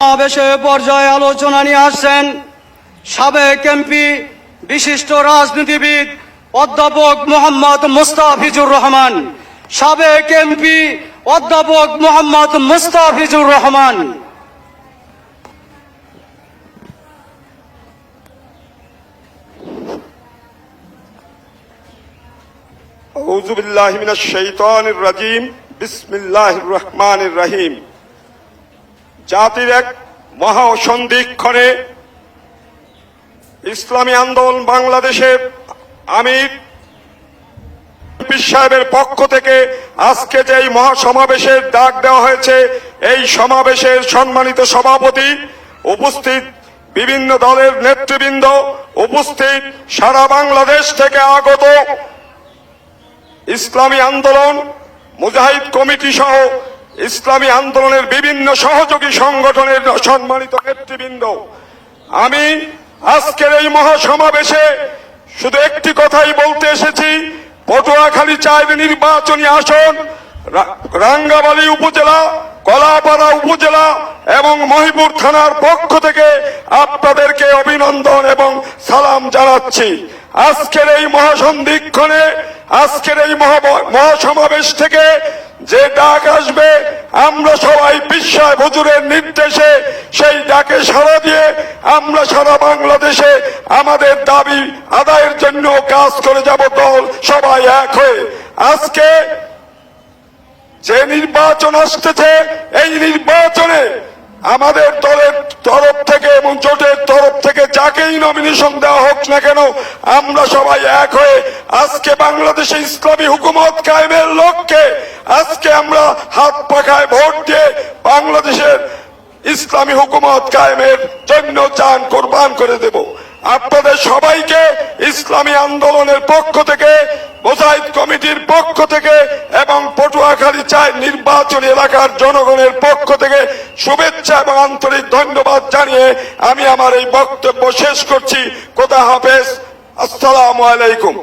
সমাবেশে পর্যায়ে আলোচনা নিয়ে আসছেন সাবেক এমপি, বিশিষ্ট রাজনীতিবিদ অধ্যাপক মোহাম্মদ মুস্তাফিজুর রহমান, সাবেক এমপি, অধ্যাপক মোহাম্মদ মুস্তাফিজুর রহমান। أعوذ بالله من الشيطان الرجيم بسم الله الرحمن রহিম। জাতির এক মহা সন্ধিক্ষণে ইসলামী আন্দোলন বাংলাদেশের আমির সাহেবের পক্ষ থেকে আজকে যে এই মহাসমাবেশের ডাক দেওয়া হয়েছে, এই সমাবেশের সম্মানিত সভাপতি উপস্থিত বিভিন্ন দলের নেতৃবৃন্দ উপস্থিত সারা বাংলাদেশ থেকে আগত ইসলামী আন্দোলন, মুজাহিদ কমিটি সহ ইসলামী আন্দোলনের বিভিন্ন সহযোগী সংগঠনের সম্মানিত নেতৃবৃন্দ, আমি আজকের এই মহাসমাবেশে শুধু একটি কথাই বলতে এসেছি, পটুয়াখালী চাইবে নির্বাচনী আসন রাঙ্গাবালী উপজেলা, কলাপাড়া উপজেলা এবং মহিপুর থানার পক্ষ থেকে আপনাদেরকে অভিনন্দন এবং সালাম জানাচ্ছি। আজকের এই মহাসন্ধিক্ষণে, আজকের এই মহাসমাবেশ থেকে যে ডাক আসবে, আমরা সবাই বিশ্বায় হুজুরের নির্দেশে সেই ডাকে সাড়া দিয়ে আমরা সারা বাংলাদেশে আমাদের দাবি আদায়ের জন্য কাজ করে যাব দল সবাই এক হয়ে। আজকে যে নির্বাচন আসতেছে, এই নির্বাচনে আমাদের দলের তরফ থেকে এবং জোটের তরফ থেকে যাকেই নমিনেশন দেওয়া হোক না কেন, আমরা সবাই এক হয়ে আজকে বাংলাদেশে ইসলামী হুকুমত কায়েমের লক্ষ্যে আজকে আমরা হাত পাখায় ভোট দিয়ে বাংলাদেশের ইসলামী হুকুমত কায়েমের জন্য চান কোরবান করে দেব। আপনাদের সবাইকে ইসলামী আন্দোলনের পক্ষ থেকে, মোজাহিদ কমিটির পক্ষ থেকে এবং পটুয়াখালী চাই নির্বাচনী এলাকার জনগণের পক্ষ থেকে শুভেচ্ছা এবং আন্তরিক ধন্যবাদ জানিয়ে আমি আমার এই বক্তব্য শেষ করছি। কোথা হাফেজ? আসসালামু আলাইকুম।